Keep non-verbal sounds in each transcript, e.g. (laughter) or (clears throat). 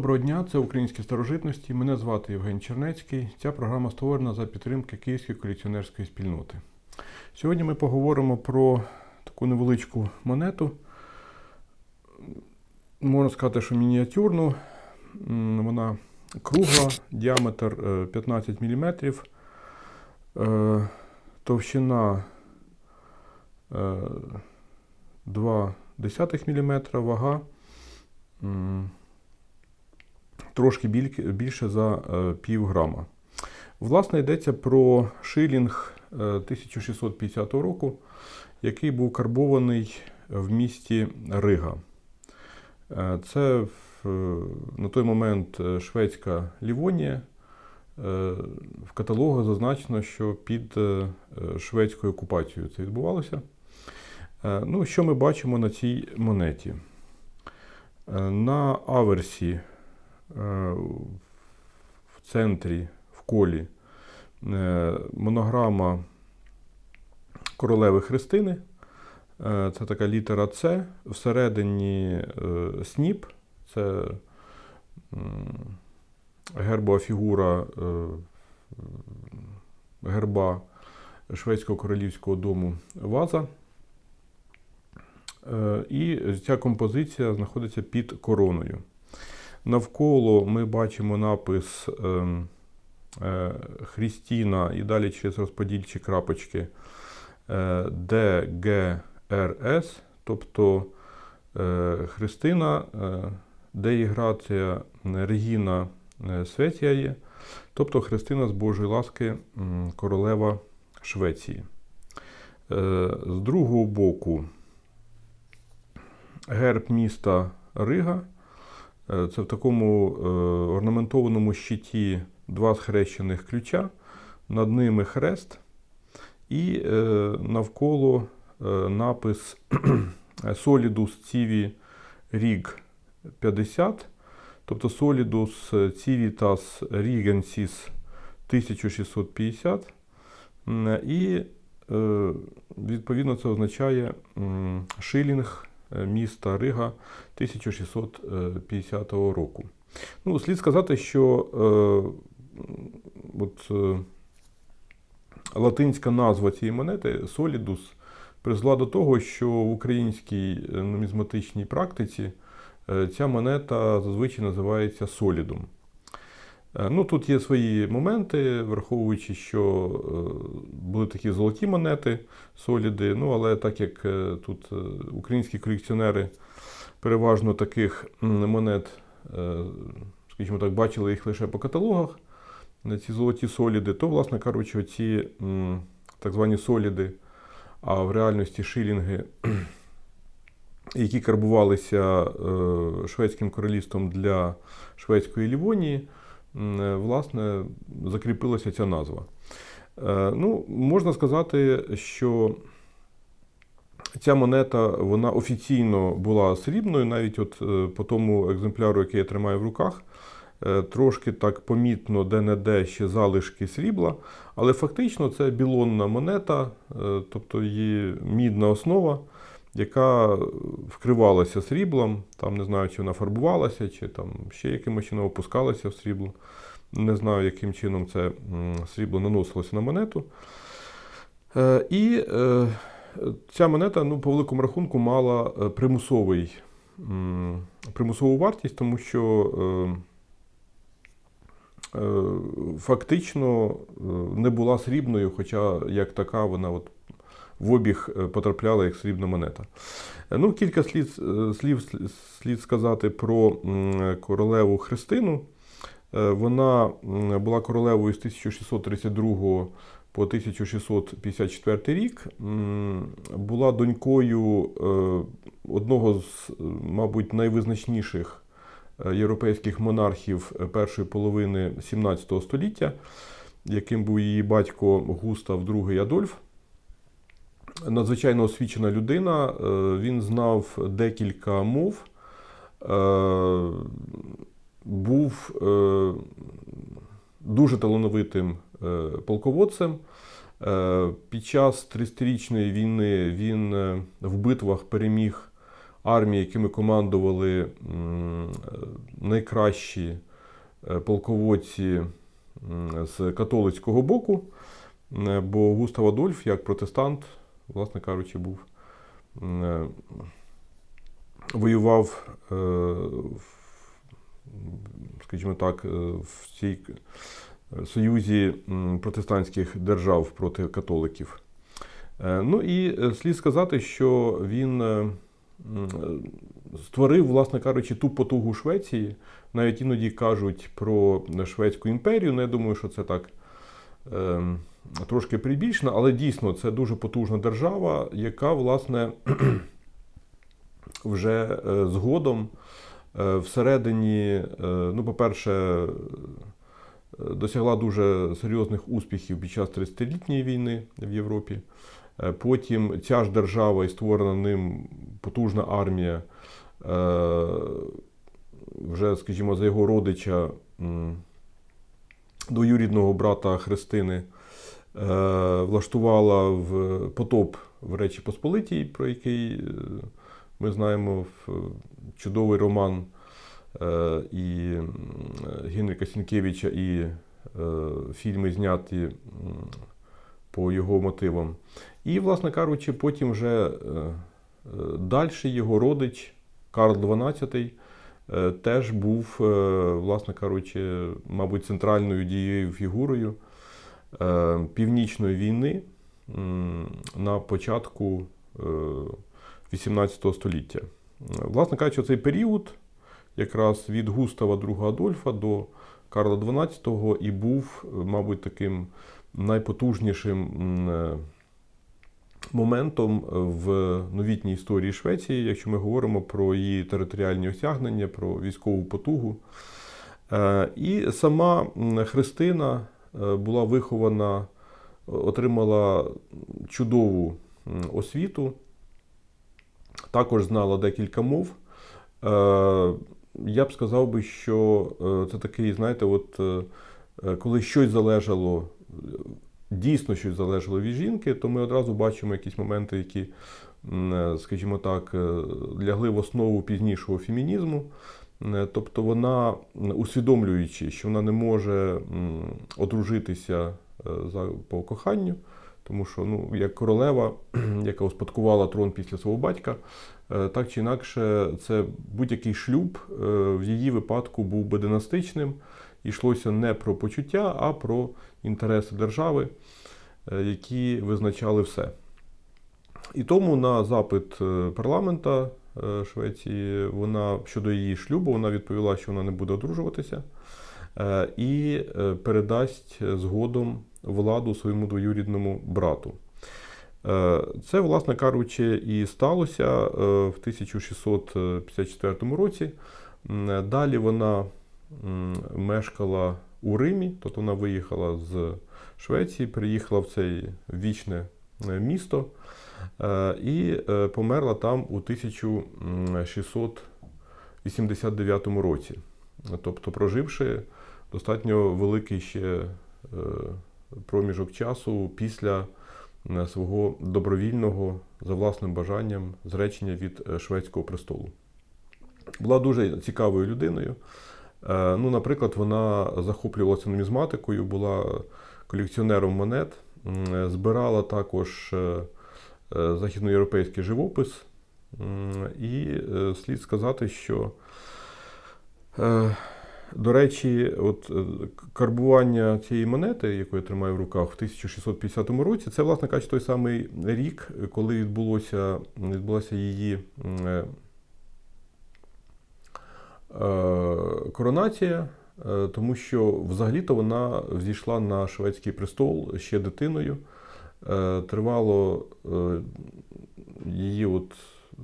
доброго дня, це українські старожитності. Мене звати Євген Чернецький. Ця програма створена за підтримки Київської колекціонерської спільноти. Сьогодні ми поговоримо про таку невеличку монету. Можна сказати, що мініатюрну. Вона кругла, діаметр е, 15 мм, е, товщина е, 2 мм, вага трошки більше за е, пів грама. Власне, йдеться про шилінг е, 1650 року, який був карбований в місті Рига. Е, Це е, на той момент е, шведська Лівонія. Е, В каталогу зазначено, що під е, е, шведською окупацією це відбувалося. Е, Ну, що ми бачимо на цій монеті? Е, На аверсі е, в центрі, в колі, е, монограма королеви Христини. Е, Це така літера С. Всередині е, сніп. Це гербова фігура е, герба Шведського королівського дому Ваза. Е, І ця композиція знаходиться під короною. Навколо ми бачимо напис ем, е, Хрістіна і далі через розподільчі крапочки е, ДГРС, тобто е, Христина, деіграція Регіна е, тобто Христина з Божої ласки королева Швеції. З другого боку герб міста Рига. Е, Це в такому е, орнаментованому щиті два схрещених ключа, над ними хрест, і е, навколо напис (clears throat) Solidus Civi Rig 50, тобто Solidus Civitas Regensis 1650. І відповідно це означає шилінг міста Рига 1650 року. Ну, слід сказати, що е, от, е, латинська назва цієї монети Solidus призвела до того, що в українській е, нумізматичній практиці е, ця монета зазвичай називається солідом. Е, Ну, тут є свої моменти, враховуючи, що е, були такі золоті монети, соліди. Ну, але так як е, тут українські колекціонери переважно таких монет, скажімо так, бачили їх лише по каталогах, ці золоті соліди, то, власне кажучи, ці так звані соліди, а в реальності шилінги, (clears throat) які карбувалися шведським королівством для шведської Лівонії, власне, закріпилася ця назва. Е, Ну, можна сказати, що ця монета вона офіційно була срібною, навіть от е, по тому екземпляру, який я тримаю в руках, е, трошки так помітно де-не-де ще залишки срібла, але фактично це білонна монета, е, тобто її мідна основа, яка вкривалася сріблом. Там не знаю, чи вона фарбувалася, чи там ще якимось чином опускалася в срібло. Не знаю, яким чином це срібло наносилося на монету. Е, І е, ця монета, ну, по великому рахунку, мала е, примусовий, примусову вартість, тому що фактично не була срібною, хоча як така вона от в обіг е, потрапляла як срібна монета. Е, Ну, кілька слід, е, слів слід- сказати про королеву Христину. Вона була королевою з 1632 по 1654 рік. Була донькою одного з, мабуть, найвизначніших європейських монархів першої половини 17 століття, яким був її батько Густав II Адольф. Надзвичайно освічена людина. е, Він знав декілька мов. е, Був е, дуже талановитим полководцем. Під час 30-річної війни він в битвах переміг армії, якими командували найкращі полководці з католицького боку, бо Густав Адольф, як протестант, власне кажучи, був е, воював, е, скажімо так, е, в цій союзі протестантських держав проти католиків. Ну і слід сказати, що він створив, власне кажучи, ту потугу Швеції. Навіть іноді кажуть про Шведську імперію. Ну, я думаю, що це так е, трошки прибільшено, але дійсно це дуже потужна держава, яка, власне, (clears throat) вже е, згодом е, всередині, е, ну, по-перше, досягла дуже серйозних успіхів під час 30-літньої війни в Європі. Потім ця ж держава і створена ним потужна армія, вже, скажімо, за його родича двоюрідного брата Христини, влаштувала в потоп в Речі Посполитій, про який е, ми знаємо в чудовий роман е, і Генрика Сінкевича, і е, фільми зняті по його мотивам. І, власне кажучи, потім вже е, далі його родич Карл XII е, теж був, е, власне кажучи, мабуть, центральною дією фігурою е, Північної війни на початку е, 18 століття. Власне кажучи, цей період якраз від Густава II Адольфа до Карла XII і був, е, мабуть, таким найпотужнішим е, моментом в новітній історії Швеції, якщо ми говоримо про її територіальні осягнення, про військову потугу. Е, І сама Христина е, була вихована, отримала чудову освіту, також знала декілька мов. Е, Я б сказав би, що е, це такий, знаєте, от е, е, коли щось залежало, е, дійсно щось залежало від жінки, то ми одразу бачимо якісь моменти, які, е, скажімо так, е, лягли в основу пізнішого фемінізму. Е, Тобто вона, усвідомлюючи, що вона не може одружитися е, по коханню, тому що ну, як королева, (clears throat) яка успадкувала трон після свого батька, е, так чи інакше, це будь-який шлюб в її випадку був би династичним. Йшлося не про почуття, а про інтереси держави, які визначали все. І тому на запит парламента Швеції вона щодо її шлюбу вона відповіла, що вона не буде одружуватися е, і е, передасть згодом владу своєму двоюрідному брату. Е, Це, власне кажучи, і сталося е, в 1654 році. Далі вона мешкала у Римі, тобто вона виїхала з Швеції, приїхала в це вічне е, місто е, і е, померла там у 1689 році. Тобто, проживши достатньо великий ще е, проміжок часу після е, свого добровільного за власним бажанням зречення від е, шведського престолу. Була дуже цікавою людиною. Е, Ну, наприклад, вона захоплювалася нумізматикою, була колекціонером монет, збирала також е, е, західноєвропейський живопис. І е, слід сказати, що, е, до речі, от е, карбування цієї монети, яку я тримаю в руках, в 1650 році, це, власне кажучи, той самий рік, коли відбулося, відбулася її е, е, коронація, е, тому що взагалі-то вона взійшла на шведський престол ще дитиною. Е, Тривало е, її от е,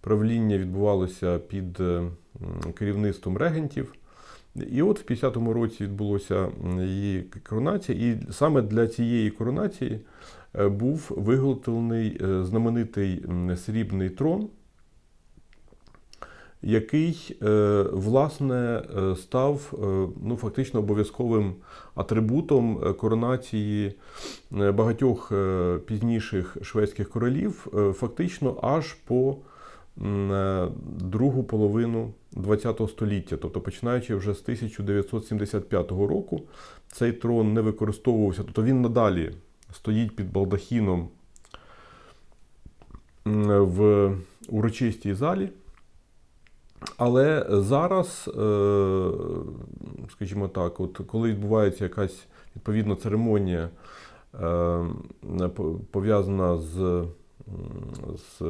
правління відбувалося під керівництвом регентів. І от в 50-му році відбулося її коронація, і саме для цієї коронації був виготовлений знаменитий срібний трон, який е, власне е, став е, ну, фактично обов'язковим атрибутом коронації багатьох пізніших шведських королів, фактично аж по другу половину ХХ століття, тобто починаючи вже з 1975 року, цей трон не використовувався, тобто він надалі стоїть під балдахіном в урочистій залі. Але зараз, е, скажімо так, от коли відбувається якась відповідна церемонія, е, пов'язана з, з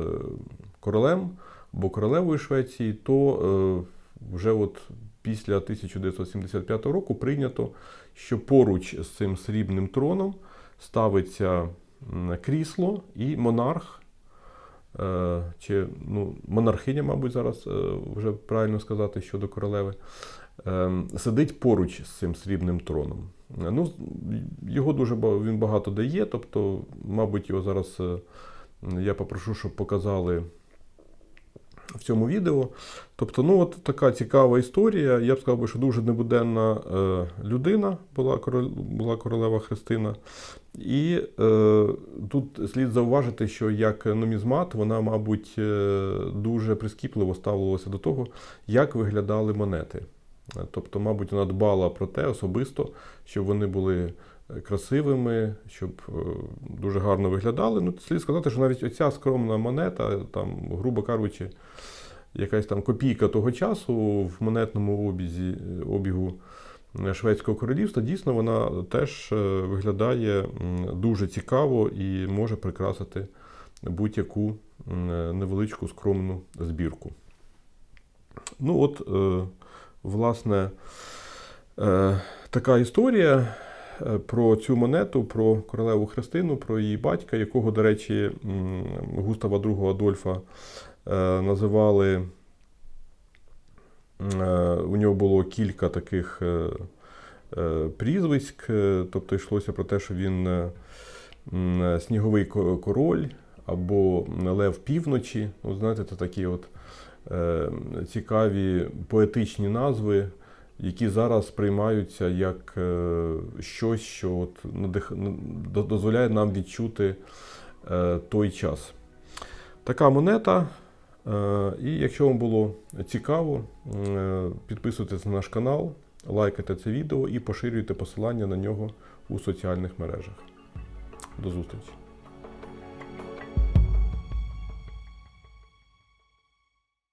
королем або королевою Швеції, то е, вже от після 1975 року прийнято, що поруч з цим срібним троном ставиться крісло і монарх. Е, чи ну, монархиня, мабуть, зараз е, вже правильно сказати щодо королеви, е, сидить поруч з цим срібним троном. Е, Ну, його дуже він багато дає, тобто, мабуть, його зараз я попрошу, щоб показали в цьому відео. Тобто, ну, от така цікава історія. Я б сказав, що дуже небуденна е, людина була, король, була королева Христина. І е, тут слід зауважити, що як нумізмат, вона, мабуть, е, дуже прискіпливо ставилася до того, як виглядали монети. Е, Тобто, мабуть, вона дбала про те особисто, щоб вони були красивими, щоб е, дуже гарно виглядали. Ну, слід сказати, що навіть оця скромна монета, там, грубо кажучи, якась там копійка того часу в монетному обізі, обігу е, Шведського королівства, дійсно вона теж е, виглядає дуже цікаво і може прикрасити будь-яку е, невеличку скромну збірку. Ну, от, е, власне, е, така історія е, про цю монету, про королеву Христину, про її батька, якого, до речі, Густава II Адольфа е, називали. е, У нього було кілька таких е, е, прізвиськ, е, тобто йшлося про те, що він е, сніговий король або Лев півночі. От знаєте, це такі от е, цікаві поетичні назви, які зараз сприймаються як е, щось, що от дозволяє нам відчути е, той час. Така монета. Е, І якщо вам було цікаво, підписуйтесь на наш канал, лайкайте це відео і поширюйте посилання на нього у соціальних мережах. До зустрічі!